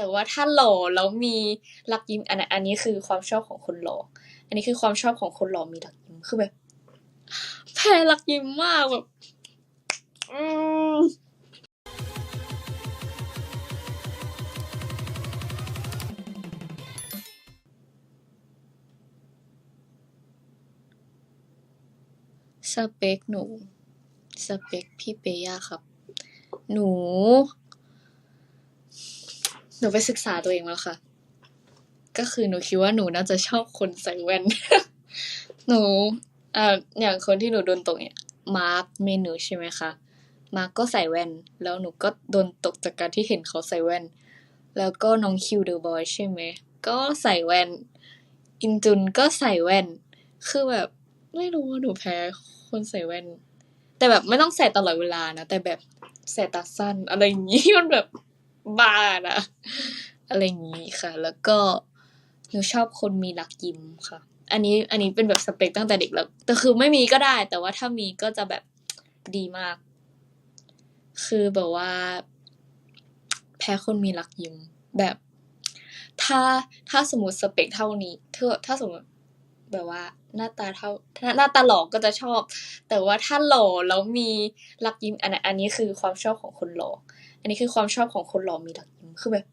แต่ว่าถ้าหล่อแล้วมีรักยิ้มอันอันนี้คือความชอบของคนหล่อ อันนี้คือความชอบของคนหล่อมีรักยิ้มคือแบบแพ้รักยิ้มมากแบบอืมสเปคหนู สเปคพี่เปย่าครับ หนู หนูไปศึกษาตัวเองมาแล้วค่ะ ก็คือหนูคิดว่าหนูน่าจะชอบคนใส่แว่น หนูอ่าอย่างคนที่หนูโดนตกเนี่ยมาร์คเมนูใช่ไหมคะ มาร์คก็ใส่แว่น แล้วหนูก็โดนตกจากการที่เห็นเขาใส่แว่น แล้วก็น้องคิวเดอะบอยใช่ไหม ก็ใส่แว่น อินจุนก็ใส่แว่น คือแบบไม่รู้ว่าหนูแพ้คนใส่แว่น แต่แบบไม่ต้องใส่ตลอดเวลานะ แต่แบบใส่ตาสั้นอะไรอย่างนี้มันแบบ บ้านะ อะไรอย่างนี้ค่ะ แล้วก็หนูชอบคนมีรักยิ้มค่ะ อันนี้อันนี้เป็นแบบสเปคตั้งแต่เด็กแล้ว แต่คือไม่มีก็ได้ แต่ว่าถ้ามีก็จะแบบดีมาก คือแบบว่า แพ้คนมีรักยิ้ม แบบ ถ้าถ้าสมมติสเปคเท่านี้เธอถ้าสมมติแบบว่าหน้าตาเท่าถ้าหน้าตาหล่อก็จะชอบ แต่ว่าถ้าหล่อแล้วมีรักยิ้มอันนั้นอันนี้คือความชอบของคนหล่อ อันนี้คือความชอบของคนหล่อมีรักยิ้มคือแบบ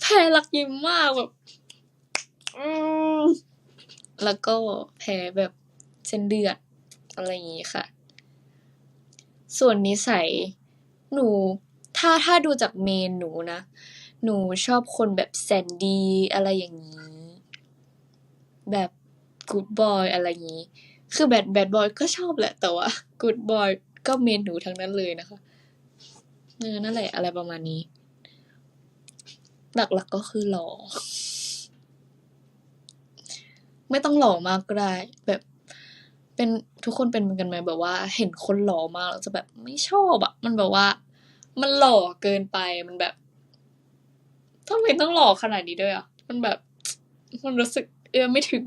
แพ้รักยิ้มมากแบบอืแล้วก็แพ้แบบเส้นเลือดอะไรอย่างงี้ค่ะ ส่วนนิสัยหนู ถ้าถ้าดูจากเมนหนูนะ หนูชอบคนแบบแสนดีอะไรอย่างงี้ แบบกู๊ดบอยอะไรอย่างงี้ คือแบดแบดบอยก็ชอบแหละแต่ว่ากู๊ดบอยก็เมนหนูทั้งนั้นเลยนะคะ เออนั่นแหละอะไรประมาณนี้ หลักๆก็คือหล่อ ไม่ต้องหล่อมากก็ได้ แบบเป็นทุกคนเป็นเหมือนกันไหมแบบว่า เห็นคนหล่อมากแล้วจะแบบไม่ชอบอะมันแบบว่า มันหล่อเกินไปมันแบบทำไมต้องหล่อขนาดนี้ด้วยอะมันแบบ มันรู้สึกเอื้อไม่ถึง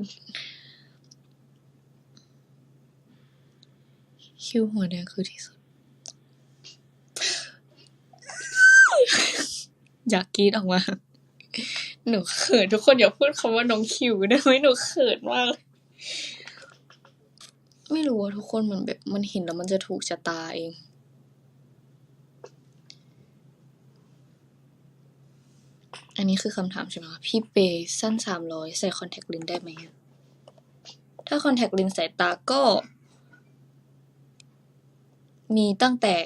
คิวหัวแดงคือที่สุด อยากกรีดออกมา หนูเขินทุกคนอย่าพูดคำว่าน้องคิวได้ไหมหนูเขินมากเลยไม่รู้อะทุกคนมันแบบมันเห็นแล้วมันจะถูกชะตาเอง อันนี้คือคำถามใช่ไหมพี่เปย์สั้นสามร้อยใส่คอนแทคเลนส์ได้ไหม ถ้าคอนแทคเลนส์สายตาก็ มีตั้งแต่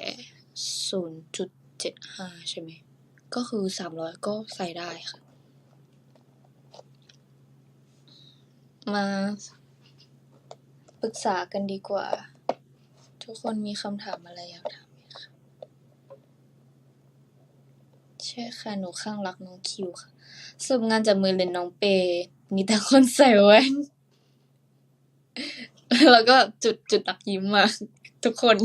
ศูนย์จุดเจ็ดห้าใช่ไหม ก็คือสามร้อยก็ใส่ได้ค่ะ มาปรึกษากันดีกว่า ทุกคนมีคำถามอะไรอยากถามไหมคะใช่ค่ะหนูข้างรักน้องคิวค่ะสรุปงานจับมือเล่นน้องเปย์มีแต่คนใส่แว่นแล้วก็จุดจุดรักยิ้มมาทุกคน